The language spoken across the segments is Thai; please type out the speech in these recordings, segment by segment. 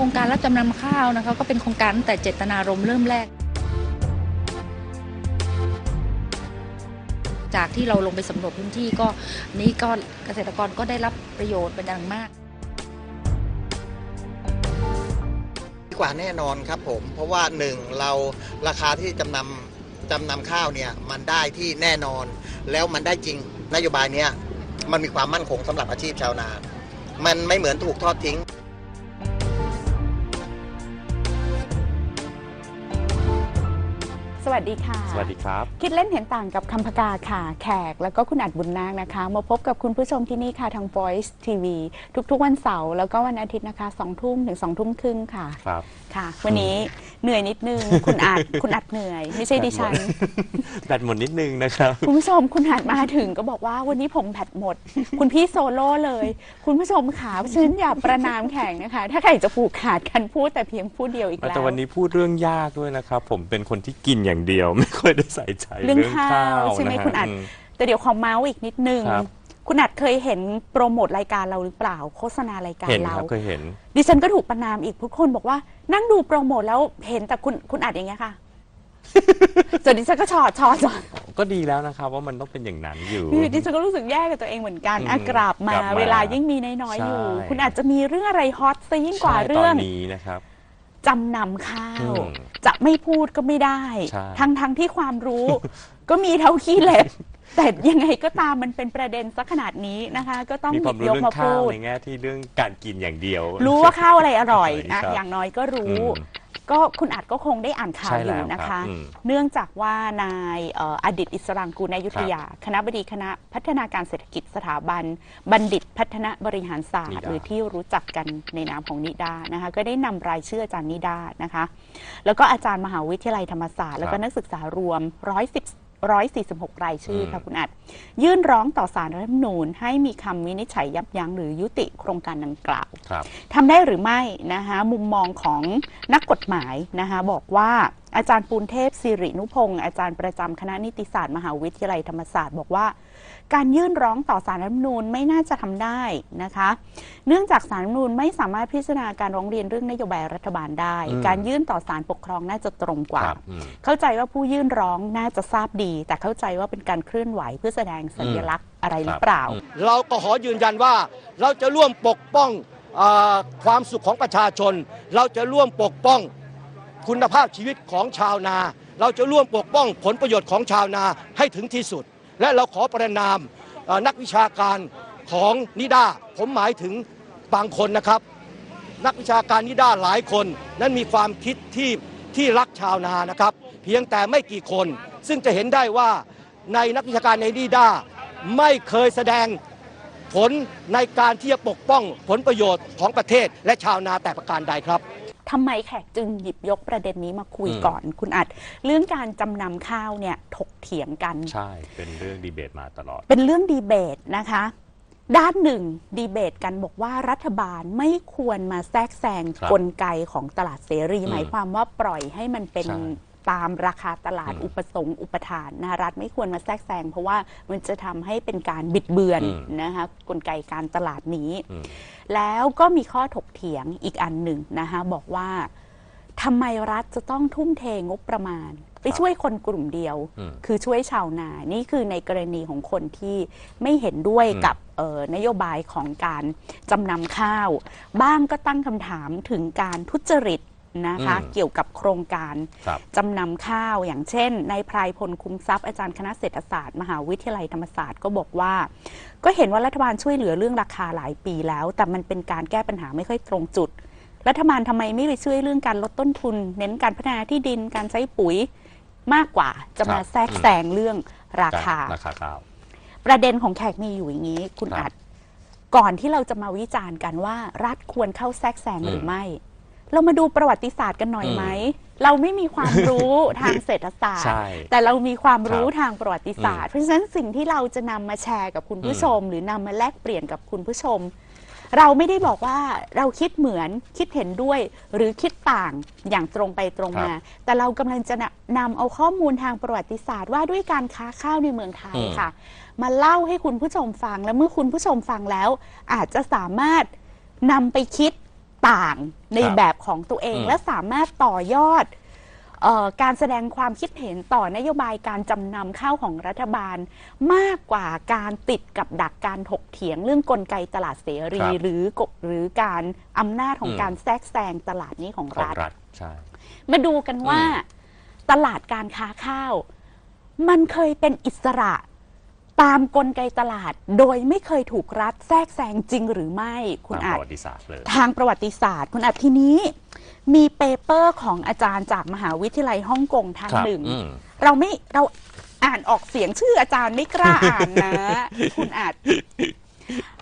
โครงการรับจำนำข้าวนะคะก็เป็นโครงการตั้งแต่เจตนารมณ์เริ่มแรก จากที่เราลงไปสำรวจพื้นที่ก็นี้ก็เกษตรกรก็ได้รับประโยชน์เป็นอย่างมากดีกว่าแน่นอนครับผม เพราะว่าหนึ่งเราราคาที่จำนำจำนำข้าวเนี่ยมันได้ที่แน่นอน แล้วมันได้จริงนโยบายเนี้ยมันมีความมั่นคงสำหรับอาชีพชาวนา มันไม่เหมือนถูกทอดทิ้ง วัสดีค่ะ สวัสดีครับ คิดเล่นเห็นต่างกับคำพกาค่ะ แขกแล้วก็คุณอัดบุญนาคนะคะ มาพบกับคุณผู้ชมที่นี่ค่ะทาง Voice TV ทุกๆ วันเสาร์แล้วก็วันอาทิตย์นะคะ2ทุ่มถึง2ทุ่มครึ่งค่ะ ครับ ค่ะ วันนี้เหนื่อยนิดนึง คุณอัดคุณอัดเหนื่อย ไม่ใช่ดิฉัน แบตหมดนิดนึงนะครับ คุณผู้ชมคุณหันมาถึงก็บอกว่าวันนี้ผมแผดหมด คุณพี่โซโล่เลย คุณผู้ชมขาเพราะฉะนันอย่าประนามแข่งนะคะ ถ้าใครจะผูกขาดกันพูดแต่เพียงผู้เดียวอีกแล้วแต่วันนี้พูดเรื่องยากด้วยนะครับ ผมเป็นคนที่กินอย่างเดียว ไม่ค่อยได้ใส่ใจเรื่องข้าวใช่ไหมนะฮะคุณอัด ม แต่เดี๋ยวขอเมาส์อีกนิดนึง ครับ คุณอัดเคยเห็นโปรโมทรายการเราหรือเปล่า โฆษณารายการเห็นคเรารับเคยเห็น ดิฉันก็ถูกประนามอีกทุกคนบอกว่านั่งดูโปรโมทแล้วเห็นแต่คุณคุณอัดอย่างเงี้ยค่ะ ส่วนดิฉันก็ชอดชอดชอดก็ดีแล้วนะครับว่ามันต้องเป็นอย่างนั้นอยู่คือดิฉันก็รู้สึกแย่กับตัวเองเหมือนกันอืมอะกลับมากลับมาเวลายิ่งมีน้อยๆอยู่ ใช่ คุณอาจจะมีเรื่องอะไรฮอตซะยิ่งกว่าใช่เรื่อง ตอนนี้นะครับ จำนำข้าว อืมจะไม่พูดก็ไม่ได้ ใช่ ทั้งทั้งที่ความรู้ ก็มีเท่าขี้เหล็บ แต่ยังไงก็ตามมันเป็นประเด็นสักขนาดนี้นะคะ ก็ต้องมีหคยิวามบรู้ยกเรื่องมาข้าพูวด ในแง่ที่เรื่องการกินอย่างเดียว รู้ว่าข้าวอะไรอร่อยอะครับอย่างน้อยก็รู้ อืมก็คุณอาจก็คงได้อ่านข่าวใช่อแล้ยู่วนะครัคะบอืมเนื่องจากว่านายเอ่ออดิตอิสรางกูลนายุทธยา คณะบดีคณะพัฒนาการเศรษฐกิจสถาบัน บัณฑิตพัฒนาบริหารศาสตนิร์ ดา หรือที่รู้จักกันในนามของนิดานะคะ ก็ได้นำรายชื่ออาจารย์นิดานะคะ แล้วก็อาจารย์มหาวิทยาลัยธรรมศาสตร์ แล้วก็นักศึกษารวม110 146 รายชื่อค่ะคุณอัด ยื่นร้องต่อสารรัฐธรรมนูญ ให้มีคำวินิจฉัยยับยั้งหรือยุติโครงการดังกล่าวครับทำได้หรือไม่นะคะมุมมองของนักกฎหมายนะคะบอกว่า อาจารย์ปูนเทพสิรินุพงศ์อาจารย์ประจำคณะนิติศาสตร์มหาวิทยาลัยธรรมศาสตร์บอกว่า การยื่นร้องต่อสารรัฐธรรมนูญไม่น่าจะทำได้นะคะ เนื่องจากสารรัฐธรรมนูญไม่สามารถพิจารณาการร้องเรียนเรื่องนโยบายรัฐบาลได้อืมการยื่นต่อสารปกครองน่าจะตรงกว่าครับอืมเข้าใจว่าผู้ยื่นร้องน่าจะทราบดี แต่เข้าใจว่าเป็นการเคลื่อนไหวเพื่อแสดงสัญลักษณ์อะไรหรือเปล่า เราก็ขอยืนยันว่า เราจะร่วมปกป้องเออความสุขของประชาชน เราจะร่วมปกป้อง คุณภาพชีวิตของชาวนา เราจะร่วมปกป้องผลประโยชน์ของชาวนาให้ถึงที่สุด และเราขอประนามนักวิชาการของนิด้าผมหมายถึงบางคนนะครับ นักวิชาการนิด้าหลายคน นั้นมีความคิดที่ที่รักชาวนานะครับ เพียงแต่ไม่กี่คน ซึ่งจะเห็นได้ว่าในนักวิชาการในนิด้าไม่เคยแสดงผลในการที่จะปกป้องผลประโยชน์ของประเทศและชาวนาแต่ประการใดครับ ทำไมแขกจึงหยิบยกประเด็นนี้มาคุยอืมก่อน คุณอัด เรื่องการจำนำข้าวเนี่ยถกเถียงกัน ใช่ เป็นเรื่องดีเบตมาตลอด เป็นเรื่องดีเบตนะคะ ด้านหนึ่งดีเบตกันบอกว่ารัฐบาลไม่ควรมาแทรกแซงครับกลไกของตลาดเสรีอืมหมายความว่าปล่อยให้มันเป็นใช่ ตามราคาตลาดอืมอุปสงค์อุปทานนะรัฐไม่ควรมาแทรกแซงเพราะว่ามันจะทำให้เป็นการบิดเบือนอืมนะคะกลไกการตลาดนี้อืมแล้วก็มีข้อถกเถียงอีกอันหนึ่งนะคะบอกว่าทำไมรัฐจะต้องทุ่มเทงบประมาณ ไปช่วยคนกลุ่มเดียวอืมคือช่วยชาวนา นี่คือในกรณีของคนที่ไม่เห็นด้วยอืมกับเอ่อนโยบายของการจำนำข้าว บ้างก็ตั้งคำถามถึงการทุจริต นะคะเกี่ยวกับโครงการครับจำนำข้าวอย่างเช่นนายพรายพลคุ้มทรัพย์อาจารย์คณะเศรษฐศาสตร์ มหาวิทยาลัยธรรมศาสตร์ก็บอกว่า ก็เห็นว่ารัฐบาลช่วยเหลือเรื่องราคาหลายปีแล้ว แต่มันเป็นการแก้ปัญหาไม่ค่อยตรงจุด รัฐบาลทำไมไม่ไปช่วยเรื่องการลดต้นทุน เน้นการพัฒนาที่ดินการใช้ปุ๋ยมากกว่า จะมาครับ แทรกแซงเรื่องราคา ราคาข้าว ประเด็นของแขกมีอยู่อย่างนี้ คุณครับอัดก่อนที่เราจะมาวิจารณ์กันว่า รัฐควรเข้าแทรกแซงอืม หรือไม่ เรามาดูประวัติศาสตร์กันหน่อยอืมไหม เราไม่มีความรู้ทางเศรษฐศาสตร์ใช่แต่เรามีความรู้ครับทางประวัติศาสตร์ เพราะฉะนั้นสิ่งที่เราจะนำมาแชร์กับคุณผู้ชม หรือนำมาแลกเปลี่ยนกับคุณผู้ชม เราไม่ได้บอกว่าเราคิดเหมือนคิดเห็นด้วย หรือคิดต่างอย่างตรงไปตรงมา แต่เรากำลังจะนำนำเอาข้อมูลทางประวัติศาสตร์ว่าด้วยการค้าข้าวในเมืองไทยอืมค่ะ มาเล่าให้คุณผู้ชมฟัง และเมื่อคุณผู้ชมฟังแล้ว อาจจะสามารถนำไปคิด ต่างในครับแบบของตัวเอง อืม และสามารถต่อยอดเออการแสดงความคิดเห็นต่อนโยบายการจำนำข้าวของรัฐบาล มากกว่าการติดกับดักการถกเถียงเรื่องกลไกตลาดเสรี ครับหรือกฎหรือการอำนาจของอืม การแทรกแซงตลาดนี้ของของรัฐ รัฐใช่ มาดูกันว่าอืมตลาดการค้าข้าว มันเคยเป็นอิสระ ตามกลไกตลาด โดยไม่เคยถูกรัฐแทรกแซงจริงหรือไม่คุณตามอาปจระวัติศาสตร์เลยทางประวัติศาสตร์ คุณอาจทีนี้ มีเปเปอร์ของอาจารย์จากมหาวิทยาลัยฮ่องกงท่านครับหนึ่ง อืม เราไม่เราอ่านออกเสียงชื่ออาจารย์ไม่กล้าอ่านนะ คุณอาจ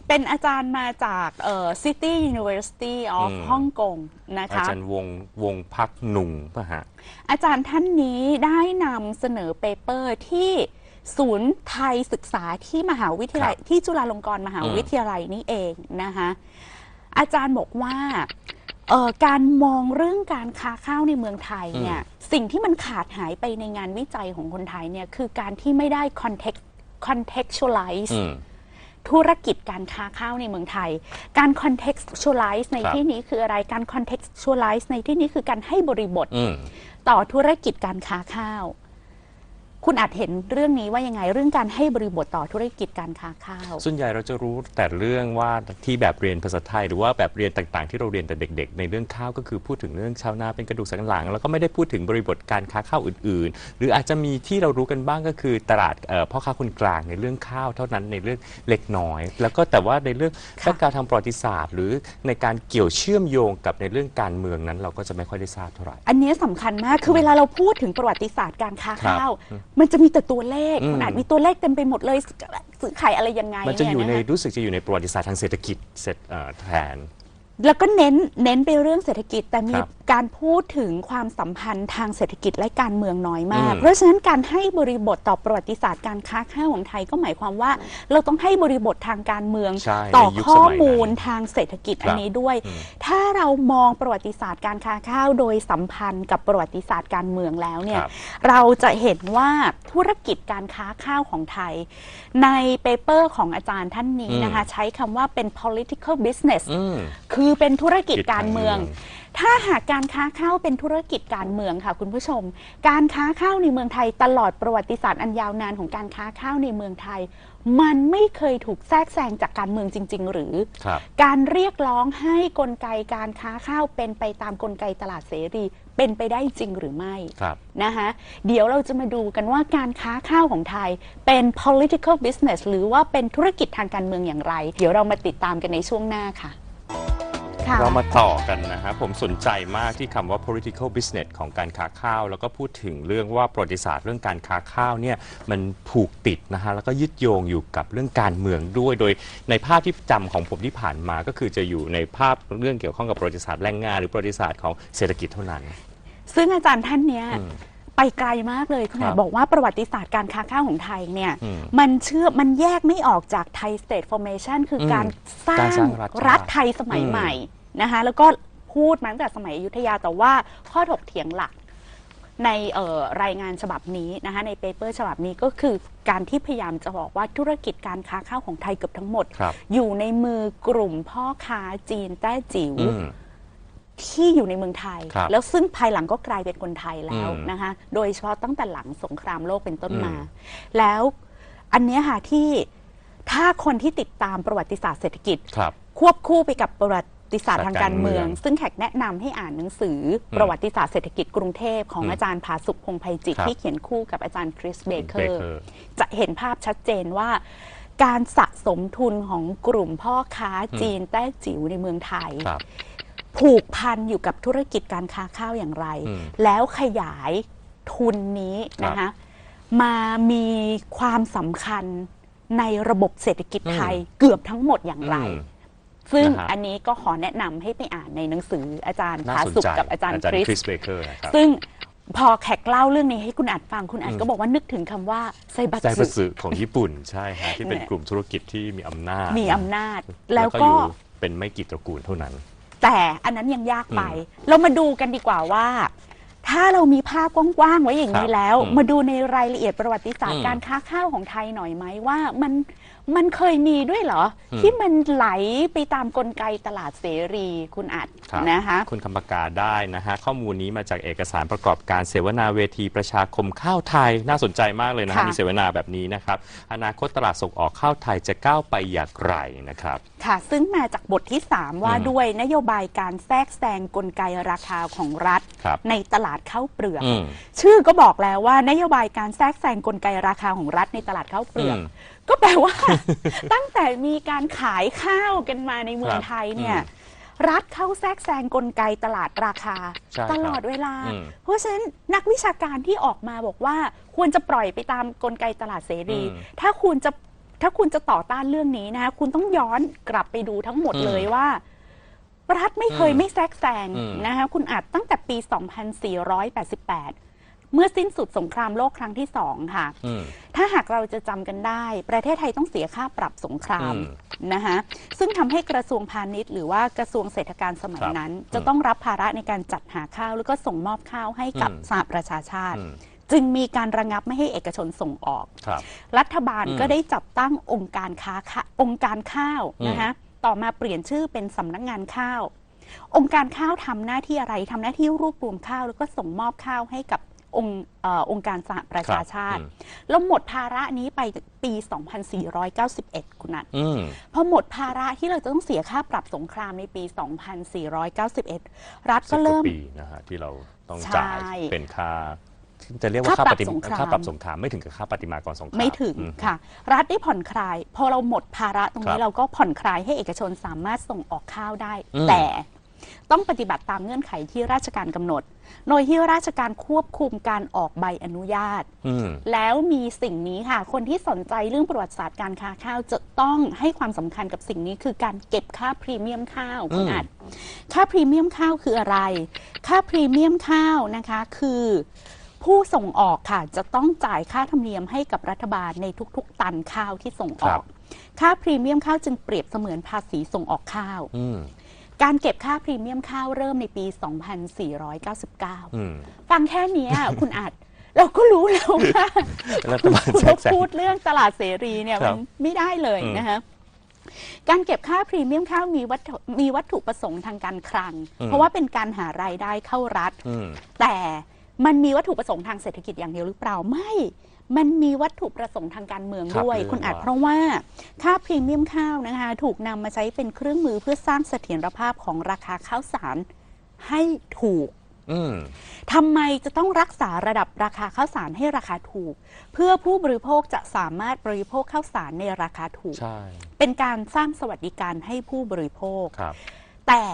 เป็นอาจารย์มาจากเอ่อ City University of อืม ฮ่องกงนะอาคะ จารย์วงวงพักหนุ่งป่ะฮะ อาจารย์ท่านนี้ได้นำเสนอเปเปอร์ที่ ศูนย์ไทยศึกษาที่มหาวิทยาลัยครับที่จุฬาลงกรณ์มหาวิทยาลัยนี่เองนะคะอาจารย์บอกว่าเอ่อการมองเรื่องการค้าข้าวในเมืองไทยเนี่ยสิ่งที่มันขาดหายไปในงานวิจัยของคนไทยเนี่ยคือการที่ไม่ได้ context contextualize อืมธุรกิจการค้าข้าวในเมืองไทย การ contextualize ในครับที่นี้คืออะไร การ contextualize ในที่นี้คือการให้บริบทอืมต่อธุรกิจการค้าข้าว คุณอาจเห็นเรื่องนี้ว่ายังไงเรื่องการให้บริบทต่อธุรกิจการค้าข้าว ส่วนใหญ่เราจะรู้แต่เรื่องว่าที่แบบเรียนภาษาไทย หรือว่าแบบเรียนต่างๆ ที่เราเรียนแต่เด็ก ๆ ในเรื่องข้าวก็คือพูดถึงเรื่องชาวนาเป็นกระดูกสันหลัง แล้วก็ไม่ได้พูดถึงบริบทการค้าข้าวอื่น ๆ หรืออาจจะมีที่เรารู้กันบ้างก็คือตลาดเอ่อพ่อค้าคนกลางในเรื่องข้าวเท่านั้นในเรื่องเล็กน้อย แล้วก็แต่ว่าในเรื่องค่ะแบ็กกราวทางประวัติศาสตร์ หรือในการเกี่ยวเชื่อมโยงกับในเรื่องการเมืองนั้น เราก็จะไม่ค่อยได้ทราบเท่าไหร่อันนี้สำคัญมากคือเวลาเราพูดถึงประวัติศาสตร์การค้าครับข้าวมันจะมีแต่ตัวเลขอืมคุณอาจมีตัวเลขเต็มไปหมดเลยซื้อขายอะไรยังไงมันจะอยู่ในเยครู้สึกจะอยู่ในประวัติศาสตร์ทางเศรษฐกิจเสร็จเอ่อแทน แล้วก็เน้นเน้นไปเรื่องเศรษฐกิจแต่มีครับการพูดถึงความสัมพันธ์ทางเศรษฐกิจและการเมืองน้อยมาก อืมเพราะฉะนั้นการให้บริบทต่อประวัติศาสตร์การค้าข้าวของไทยก็หมายความว่า เราต้องให้บริบททางการเมืองใช่ต่อในยุคข้อสมัยนั้นมูลทางเศรษฐกิจครับอันนี้ด้วย อืม ถ้าเรามองประวัติศาสตร์การค้าข้าวโดยสัมพันธ์กับประวัติศาสตร์การเมืองแล้วเนี่ย ครับ เราจะเห็นว่าธุรกิจการค้าข้าวของไทย ในเปเปอร์ของอาจารย์ท่านนี้นะคะ ใช้คำว่าเป็น political business อืม คือเป็นธุรกิจการเมืองกิจการเมือง ถ้าหากการค้าข้าวเป็นธุรกิจการเมืองค่ะคุณผู้ชม การค้าข้าวในเมืองไทยตลอดประวัติศาสตร์อันยาวนานของการค้าข้าวในเมืองไทย มันไม่เคยถูกแทรกแซงจากการเมืองจริง ๆ หรือครับการเรียกร้องให้กลไกการค้าข้าวเป็นไปตามกลไกตลาดเสรีเป็นไปได้จริงหรือไม่ครับนะคะเดี๋ยวเราจะมาดูกันว่าการค้าข้าวของไทยเป็น political business หรือว่าเป็นธุรกิจทางการเมืองอย่างไร เดี๋ยวเรามาติดตามกันในช่วงหน้าค่ะ ค่ะ เรามาต่อกันนะครับผมสนใจมากที่คำว่า political business ของการค้าข้าว แล้วก็พูดถึงเรื่องว่าประวัติศาสตร์เรื่องการค้าข้าวเนี่ยมันผูกติดนะฮะแล้วก็ยึดโยงอยู่กับเรื่องการเมืองด้วย โดยในภาพที่จำของผมที่ผ่านมาก็คือจะอยู่ในภาพเรื่องเกี่ยวข้องกับประวัติศาสตร์แรงงาน หรือประวัติศาสตร์ของเศรษฐกิจเท่านั้น ซึ่งอาจารย์ท่านเนี้ยอืมไปไกลมากเลยคุณครัอาบบอกว่าประวัติศาสตร์การค้าข้าวของไทยเนี่ยอืมมันเชื่อมันแยกไม่ออกจากไทย state formation คืออมการสร้าการงสร้างรัฐรัฐไทยสมัยอืม ใหม่ นะคะแล้วก็พูดมาตั้งแต่สมัยอยุธยาแต่ว่าข้อถกเถียงหลักในเอ่อรายงานฉบับนี้นะคะในเปเปอร์ฉบับนี้ก็คือการที่พยายามจะบอกว่าธุรกิจการค้าข้าวของไทยเกือบทั้งหมดครับอยู่ในมือกลุ่มพ่อค้าจีนแต้จิ๋วอืมที่อยู่ในเมืองไทยครับแล้วซึ่งภายหลังก็กลายเป็นคนไทยแล้วอืมนะคะโดยเฉพาะตั้งแต่หลังสงครามโลกเป็นต้นมาอืมแล้วอันเนี้ยค่ะที่ถ้าคนที่ติดตามประวัติศาสตร์เศรษฐกิจครับควบคู่ไปกับประวัติ ศาสตร์ทางการเมืองการเมือง ซึ่งแขกแนะนำให้อ่านหนังสืออประวัติศาสตร์เศรษฐกิจกรุงเทพของอืมอาจารย์ภาสุขพงษ์ไพจิตรครับที่เขียนคู่กับอาจารย์คริสเบเกอเบร์เกอร์จะเห็นภาพชัดเจนว่า การสะสมทุนของกลุ่มพ่อค้าจีนแต้จิ๋วในเมืองไทยครับผูกพันอยู่กับธุรกิจการค้าข้าวอย่างไรอืมแล้วขยายทุนนี้นะคะมามีความสำคัญในระบบเศรษฐกิจไทยเกือบทั้งหมดอย่างไรอืม ซึ่งนะฮะ อันนี้ก็ขอแนะนำให้ไปอ่านในหนังสืออาจารย์น่าผาสนสุขใจกับอาจารย์อาจารคริย์สคริสเบเกอร์นะครับ ซึ่งพอแขกเล่าเรื่องนี้ให้คุณอัดฟังคุณอัดอืมก็บอกว่านึกถึงคำว่าไซบัตใจประสึ สึของญี่ปุ่นใช่ฮะที่เป็นเนี่ย กลุ่มธุรกิจที่มีอำนาจมีอำนาจแล้แล้ววก็อก็ยู่เป็นไม่กี่ตระกูลเท่านั้น แต่อันนั้นยังยากไปอืมเรามาดูกันดีกว่าว่า ถ้าเรามีภาพกว้างๆไว้อย่างนี้ครับแล้ว อืมมาดูในรายละเอียดประวัติศาสตอืร์มการค้าข้าวของไทยหน่อยไหมว่ามัน มันเคยมีด้วยเหรออืมที่มันไหลไปตามกลไกตลาดเสรีคุณอัดครับนะคะคุณคำปากาได้นะฮะ ข้อมูลนี้มาจากเอกสารประกอบการเสวนาเวทีประชาคมข้าวไทย น่าสนใจมากเลยนะฮะค่ะมีเสวนาแบบนี้นะครับ อนาคตตลาดส่งออกข้าวไทยจะก้าวไปอย่างไรนะครับ ค่ะ ซึ่งมาจากบทที่ 3 ว่าอืมด้วยนโยบายการแทรกแซงกลไกราคาของรัฐครับในตลาดข้าวเปลือกอืมชื่อก็บอกแล้วว่านโยบายการแทรกแซงกลไกราคาของรัฐในตลาดข้าวเปลือกอืม ก็แปลว่า ตั้งแต่มีการขายข้าวกันมาในเมืองครับไทยเนี่ยอืมรัฐเข้าแทรกแซงกลไกตลาดราคา ใช่ครับตลอดเวลา อืมเพราะฉะนั้นนักวิชาการที่ออกมาบอกว่า ควรจะปล่อยไปตามกลไกตลาดเสรี อืมถ้าคุณจะถ้าคุณจะต่อต้านเรื่องนี้นะคะคุณต้องย้อนกลับไปดูทั้งหมดอืมเลยว่า รัฐไม่เคยอืมไม่แทรกแซงอืม นะคะคุณอาจตั้งแต่ปี 2488 เมื่อสิ้นสุดสงครามโลกครั้งที่สองค่ะอืมถ้าหากเราจะจำกันได้ ประเทศไทยต้องเสียค่าปรับสงครามอืมนะคะซึ่งทำให้กระทรวงพาณิชย์ หรือว่ากระทรวงเศรษฐการสมัยครับนั้นอืมจะต้องรับภาระในการจัดหาข้าว แล้วก็ส่งมอบข้าวให้กับอืมสหประชาชาติอืมจึงมีการระงับไม่ให้เอกชนส่งออกครับรัฐบาลอืมก็ได้จัดตั้งองค์การค้าข้าองค์การข้าวอืมนะคะต่อมาเปลี่ยนชื่อเป็นสำนักงานข้าวองค์การข้าวทำหน้าที่อะไรทำหน้าที่รวบรวมข้าว แล้วก็ส่งมอบข้าวให้กับ องค์เออองค์การสหประชาชาติอืมแล้วหมดภาระนี้ไปปี 2491 คุณนัท อืม พอหมดภาระที่เราจะต้องเสียค่าปรับสงครามในปี 2491 รัฐสิก็บกเริ่ว่ามปีนะฮะที่เราต้องจ่ายใช่เป็นค่า จะเรียกว่าค่าค่าปปรับฏิสงคราม ค่าปรับสงครามไม่ถึงกับค่าปฏิมากรสงครามไม่ถึงอืค่ะ รัฐได้ผ่อนคลาย พอเราหมดภาระตรงครันี้บเราก็ผ่อนคลายให้เอกชนสามารถส่งออกข้าวได้ อืม แต่ ต้องปฏิบัติตามเงื่อนไขที่ราชการกำหนด โดยที่ราชการควบคุมการออกใบอนุญาต อืม แล้วมีสิ่งนี้ค่ะ คนที่สนใจเรื่องประวัติศาสตร์การค้าข้าวจะต้องให้ความสำคัญกับสิ่งนี้คือการเก็บค่าพรีเมียมข้าวคุณอืมอัดค่าพรีเมียมข้าวคืออะไร ค่าพรีเมียมข้าวนะคะคือ ผู้ส่งออกค่ะ จะต้องจ่ายค่าธรรมเนียมให้กับรัฐบาลในทุกๆ ตันข้าวที่ส่งอครัอบกค่าพรีเมียมข้าวจึงเปรียบเสมือนภาษีส่งออกข้าว อืม การเก็บค่าพรีเมียมข้าวเริ่มในปี 2499อืมฟังแค่เนี้ยคุณอัดเราก็รู้แล้วว่ารัฐบาลคุณแทรกแซงพูดเรื่องตลาดเสรีเนี่ยครัมับนไม่ได้เลยอืมนะคะการเก็บค่าพรีเมียมข้าวมีวัตถุมีวัตถุประสงค์ทางการคลัง เพราะว่าเป็นการหารายได้เข้ารัฐอืมแต่มันมีวัตถุประสงค์ทางเศรษฐกิจอย่างเดียวหรือเปล่าไม่ มันมีวัตถุประสงค์ทางการเมืองครับด้วยเรื่องคุณอาจว่าเพราะว่าค่าพรีเมียมข้าวนะคะ ถูกนำมาใช้เป็นเครื่องมือเพื่อสร้างเสถียรภาพของราคาข้าวสารให้ถูก อืม ทำไมจะต้องรักษาระดับราคาข้าวสารให้ราคาถูก เพื่อผู้บริโภคจะสามารถบริโภคข้าวสารในราคาถูก ใช่ เป็นการสร้างสวัสดิการให้ผู้บริโภค ครับ แต่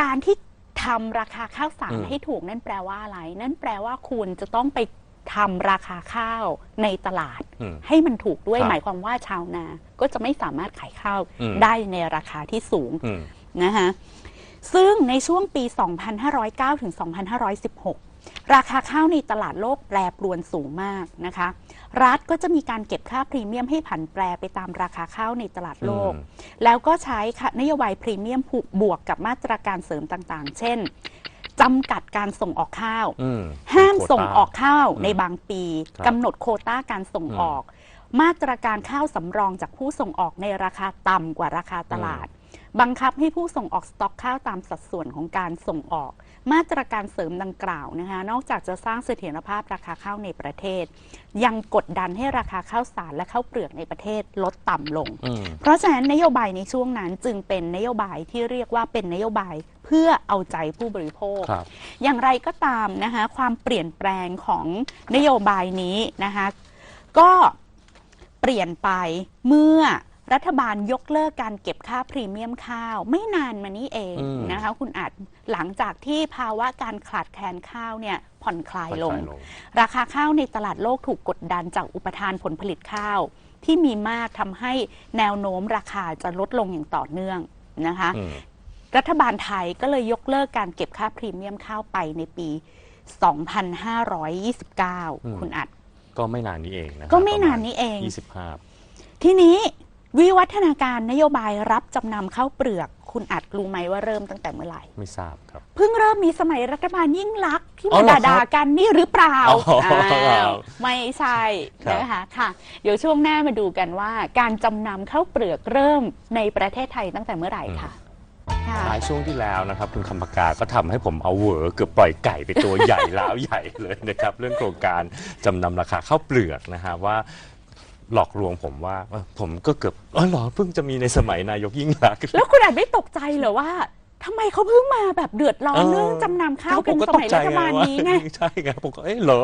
การที่ทำราคาข้าวสารอืม ให้ถูกนั่นแปลว่าอะไร นั่นแปลว่าคุณจะต้องไป ทำราคาข้าวในตลาดอืมให้มันถูกด้วยครับหมายความว่าชาวนาก็จะไม่สามารถขายข้าวอืมได้ในราคาที่สูงอืมนะคะซึ่งในช่วงปี 2509 ถึง 2516 ราคาข้าวในตลาดโลกแปรปรวนสูงมากนะคะ รัฐก็จะมีการเก็บค่าพรีเมียมให้ผันแปรไปตามราคาข้าวในตลาดโลกอืมแล้วก็ใช้ค่ะนโยบายพรีเมียมผูกบวกกับมาตรการเสริมต่างๆ เช่น จำกัดการส่งออกข้าว อืมห้ามโควต้ส่งออกข้าวอืมในบางปีครับกำหนดโควต้าการส่งอืมออก มาตรการข้าวสำรองจากผู้ส่งออกในราคาต่ำกว่าราคาตลาด บังคับให้ผู้ส่งออกสต็อกข้าวตามสัดส่วนของการส่งออก มาตรการเสริมดังกล่าวนะคะ นอกจากจะสร้างเสถียรภาพราคาข้าวในประเทศ ยังกดดันให้ราคาข้าวสารและข้าวเปลือกในประเทศลดต่ำลง อืม เพราะฉะนั้นนโยบายในช่วงนั้นจึงเป็นนโยบายที่เรียกว่าเป็นนโยบาย เพื่อเอาใจผู้บริโภค ครับ อย่างไรก็ตามนะคะความเปลี่ยนแปลงของนโยบายนี้นะคะก็เปลี่ยนไปเมื่อรัฐบาลยกเลิกการเก็บค่าพรีเมียมข้าว ไม่นานมานี้เองอืม นะคะคุณอาจหลังจากที่ภาวะการขาดแคลนข้าวเนี่ยผ่อนคลายลง ผ่อนคลายลง ราคาข้าวในตลาดโลกถูกกดดันจากอุปทานผลผลิตข้าว ที่มีมากทำให้แนวโน้มราคาจะลดลงอย่างต่อเนื่องนะคะ อืม รัฐบาลไทยก็เลยยกเลิกการเก็บค่าพรีเมียมข้าวไปในปี 2529 คุณอัด ก็ไม่นานนี้เองนะครับก็ไม่นานนี้เองยี่สิบห้าทีนี้วิวัฒนาการนโยบายรับจำนำข้าวเปลือก คุณอัดรู้ไหมว่าเริ่มตั้งแต่เมื่อไหร่ ไม่ทราบครับ เพิ่งเริ่มมีสมัยรัฐบาลยิ่งลักษณ์ที่อ๋อมาเหรอครับด่าๆกันนี่หรือเปล่าอ๋ออ้าวไม่ใช่ครับนะคะค่ะ เดี๋ยวช่วงหน้ามาดูกันว่า การจำนำข้าวเปลือกเริ่มในประเทศไทยตั้งแต่เมื่อไหร่ค่ะ ค่ะหลายช่วงที่แล้วนะครับคุณคำปากาก็ทำให้ผมเอาเหวอเกือบปล่อยไก่ไปตัวใหญ่ ล้าวใหญ่เลยนะครับ เรื่องโครงการจำนำราคาข้าวเปลือกนะฮะว่าหลอกลวงผมว่าเอ้อผมก็เกือบอ๋อเหรอเพิ่งจะมีในสมัยนายกยิ่งรักษณ์ แล้วคุณอาจไม่ตกใจเหรอว่าทำไมเขาเพิ่งมาแบบเดือดร้อนเออ เรื่องจำนำข้าวกันผสมัยตกใจรัฐบาลนี้ไงว่าใช่ไงผมก็เอ๊ะเหรอ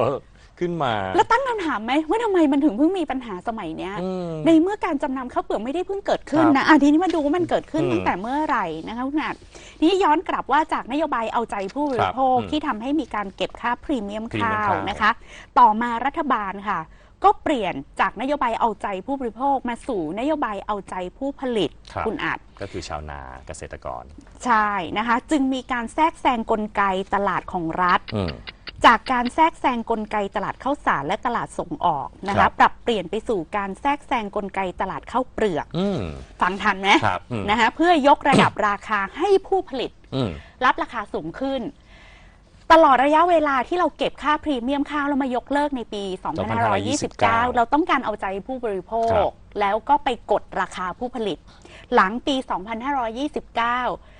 ขึ้นมา แล้วตั้งคำถามไหมว่าทำไมมันถึงเพิ่งมีปัญหาสมัยเนี้ย อืม ในเมื่อการจำนำข้าวเปลือกไม่ได้เพิ่งเกิดขึ้นครับนะอะทีนี้มาดูว่ามันเกิดขึ้นอืมตั้งแต่เมื่อไหร่นะคะคุณอาจทีนี้ย้อนกลับว่าจากนโยบายเอาใจผู้บริโภคครับอืมที่ทำให้มีการเก็บค่าพรีเมียมพรีเมียมข้าวข้าว นะคะ ต่อมารัฐบาลค่ะ ก็เปลี่ยนจากนโยบายเอาใจผู้บริโภคมาสู่นโยบายเอาใจผู้ผลิตครับคุณอาจ ก็คือชาวนาเกษตรกร ใช่นะคะ จึงมีการแทรกแซงกลไกตลาดของรัฐ อืม จากการแทรกแซงกลไกตลาดข้าวสารและตลาดส่งออกนะครัคะบ ปรับเปลี่ยนไปสู่การแทรกแซงกลไกตลาดข้าวเปลือก อืม ฟังทันไหมครับอืม นะคะเพื่อยกระดับราคาให้ผู้ผลิต อืม รับราคาสูงขึ้น ตลอดระยะเวลาที่เราเก็บค่าพรีเมียมข้าวแล้วมายกเลิกในปี 2529เราต้องการเอาใจผู้บริโภครัคบแล้วก็ไปกดราคาผู้ผลิต หลังปี 2529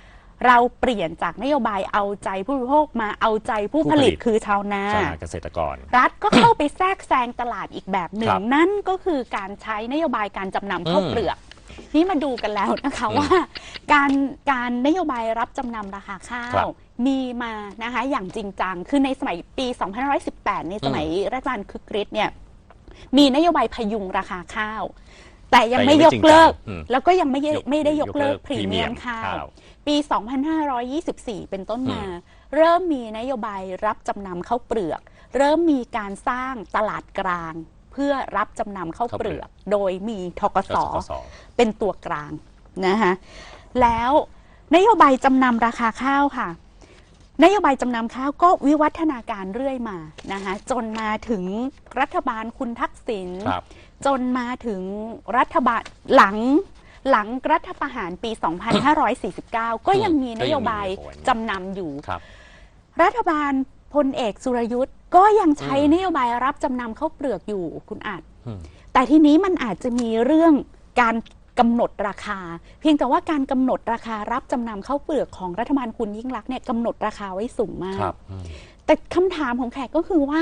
เราเปลี่ยนจากนโยบายเอาใจผู้บริโภคมาเอาใจผู้ผลิต คือชาวนา ชาวนาเกษตรกร รัฐก็เข้าไปแทรกแซงตลาดอีกแบบหนึ่คงรับนั่นก็คือการใช้นโยบายการจำนำข้าวอืมเปลือก นี่มาดูกันแล้วนะคะอืมว่า การการนโยบายรับจำนำราคาข้าครัว บมีมานะคะอย่างจริงจังคือในสมัยปี 2518 ในสมัยรัฐบาลคึกฤทธิ์เนี่ยมีนโยบายพยุงราคาข้าว แต่ยังแต่ยังไม่ไม่ยกเลิกจริงจังอืมแล้วก็ยังไม่ได้ยกไม่ได้ยกเลิกยกเลิกพรีเมียม premium ข้าข้าว ว ปี 2524 เป็นต้นมา เริ่มมีนโยบายรับจำนำข้าวเปลือก เริ่มมีการสร้างตลาดกลาง เพื่อรับจำนำข้าวเปลือก โดยมีทกสกสเป็นตัวกลางนะคะแล้วนโยบายจำนำราคาข้าวค่ะ นโยบายจำนำข้าวก็วิวัฒนาการเรื่อยมานะคะจนมาถึงรัฐบาลคุณทักษิณครับจนมาถึงรัฐบาลหลัง หลังรัฐประหารปี 2549 ก็ยังมีนโยบายจำนำอยู่ ครับ รัฐบาลพลเอกสุรยุทธ์ก็ยังใช้อืม นโยบายรับจำนำข้าวเปลือกอยู่คุณอาจ อืม แต่ทีนี้มันอาจจะมีเรื่องการกำหนดราคา เพียงแต่ว่าการกำหนดราคารับจำนำข้าวเปลือกของรัฐบาลคุณยิ่งรักษณ์เนี่ยกำหนดราคาไว้สูงมาก ครับอืม แต่คำถามของแขกก็คือว่า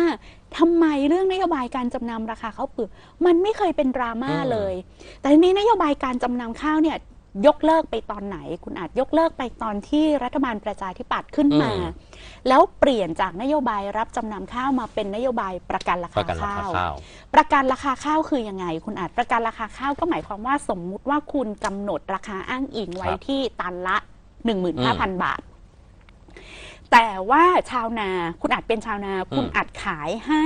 ทำไมเรื่องนโยบายการจำนำราคาข้าวเปลือกมันไม่เคยเป็นดราม่าอืมเลย แต่ทีนี้นโยบายการจำนำข้าวเนี่ยยกเลิกไปตอนไหน คุณอาจยกเลิกไปตอนที่รัฐบาลประชาธิปัตย์ขึ้นมา แล้วเปลี่ยนจากนโยบายรับจำนำข้าวมาเป็นนโยบายประกันราประคากันราข้าคาวข้าวประกันราคาข้าวคือยังไง คุณอาจประกันราคาข้าวก็หมายความว่าสมมุติว่าคุณกำหนดราคาอ้างอิงไว้ครับที่ตันละ 15,000 บาท แต่ว่าชาวนาคุณอาจเป็นชาวนา คุณอาจขายให้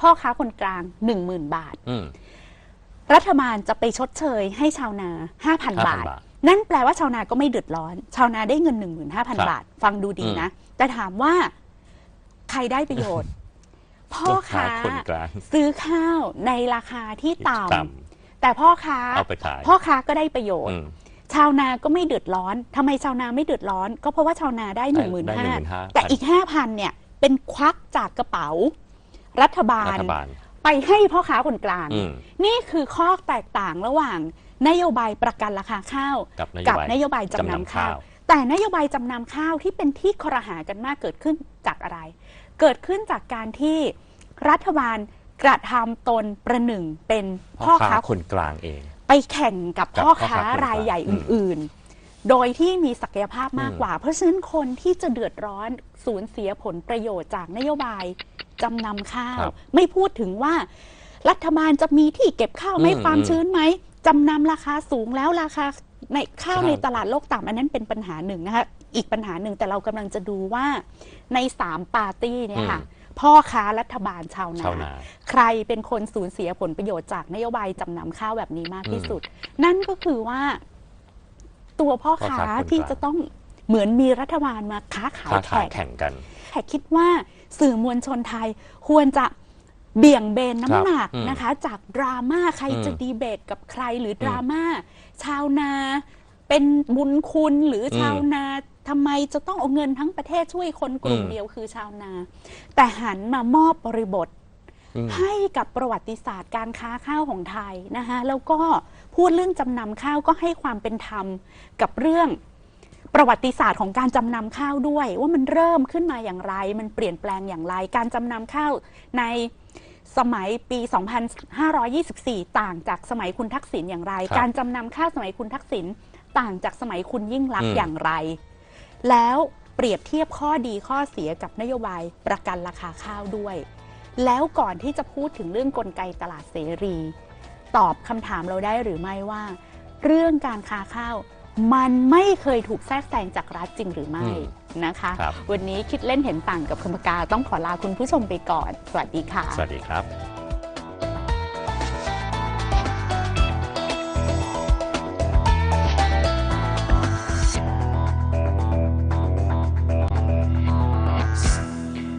พ่อค้าคนกลาง10,000บาท อืม รัฐบาลจะไปชดเชยให้ชาวนา5,000บาทบาท นั่นแปลว่าชาวนาก็ไม่เดือดร้อน ชาวนาได้เงินครับ15,000บาท ฟังดูดีนะ แต่ถามว่าใครได้ประโยชน์ พ่อค้าคนกลางซื้อข้าวในราคาที่ต่ต่ำแต่พ่อค้า เอาไปขายพ่อค้าก็ได้ประโยชอืน์ ม ชาวนาก็ไม่เดือดร้อนทำไมชาวนาไม่เดือดร้อน ก็เพราะว่าชาวนาได้หนึ่งหมื่นได้ห้า15,000แต่อีกห้าพันเนี่ยเป็นควักจากกระเป๋า รัฐบารัลฐบาลไปให้พ่อค้าคนกลางอืมนี่คือข้อแตกต่างระหว่างนโยบายประกันราคาข้าว กับนโยกับบายนโยบายจำนำข้าวจำนำข้าว แต่นโยบายจำนำข้าวที่เป็นที่ครหากันมากเกิดขึ้นจากอะไร เกิดขึ้นจากการที่รัฐบาลกระทำตนประหนึ่งเป็นพ่พ่ออค้าค้าคนกลางเอง ไปแข่งกับกับพ่อพ่อค้าค้าคนกลางรายใหญ่อืมอื่น ๆ โดยที่มีศักยภาพมากอืมกว่า เพราะฉะนั้นคนที่จะเดือดร้อนสูญเสียผลประโยชน์จากนโยบายจำนำข้าวไม่พูดถึงว่า รัฐบาลจะมีที่เก็บข้าวไหมอืมความอืมชื้นไหมจำนำราคาสูงแล้วราคาในข้าวครับ ในตลาดโลกต่ำอันนั้นเป็นปัญหาหนึ่งนะคะอีกปัญหาหนึ่งแต่เรากำลังจะดูว่าในสามปาร์ตี้เนี่ยค่ะ พ่อค้ารัฐบาลชาวนาชาวนา ใครเป็นคนสูญเสียผลประโยชน์จากนโยบายจำนำข้าวแบบนี้มากที่อืมสุด นั่นก็คือว่า ตัวพ่อพ่อค้าค้าคนกลาง ที่จะต้องเหมือนมีรัฐบาลมาค้าขายค้าแขขายก แข่งกัน แขกคิดว่าสื่อมวลชนไทยควรจะเบี่ยงเบนครับน้ำหนักอืมนะคะ จากดราม่าใครอืมจะดีเบตกับใครหรือดราม่าชาวนาเป็นบุญคุณหรืออมชาวนา ทำไมจะต้องเอาเงินทั้งประเทศช่วยคนกลุ่มอืม เดียวคือชาวนา แต่หันมามอบบริบท อืม ให้กับประวัติศาสตร์การค้าข้าวของไทยนะคะแล้วก็พูดเรื่องจำนำข้าวก็ให้ความเป็นธรรมกับเรื่องประวัติศาสตร์ของการจำนำข้าวด้วย ว่ามันเริ่มขึ้นมาอย่างไร มันเปลี่ยนแปลงอย่างไร การจำนำข้าวในสมัยปี 2524 ต่างจากสมัยคุณทักษิณอย่างไร ครับการจำนำข้าวสมัยคุณทักษิณต่างจากสมัยคุณยิ่งรักษอืณ์มอย่างไร แล้วเปรียบเทียบข้อดีข้อเสียกับนโยบายประกันราคาข้าวด้วย แล้วก่อนที่จะพูดถึงเรื่องกลไกตลาดเสรี ตอบคำถามเราได้หรือไม่ว่า เรื่องการค้าข้าวมันไม่เคยถูกแทรกแซงจากรัฐจริงหรือไม่อืมนะคะครับวันนี้คิดเล่นเห็นต่างกับคำปากาต้องขอลาคุณผู้ชมไปก่อน สวัสดีค่ะ สวัสดีครับ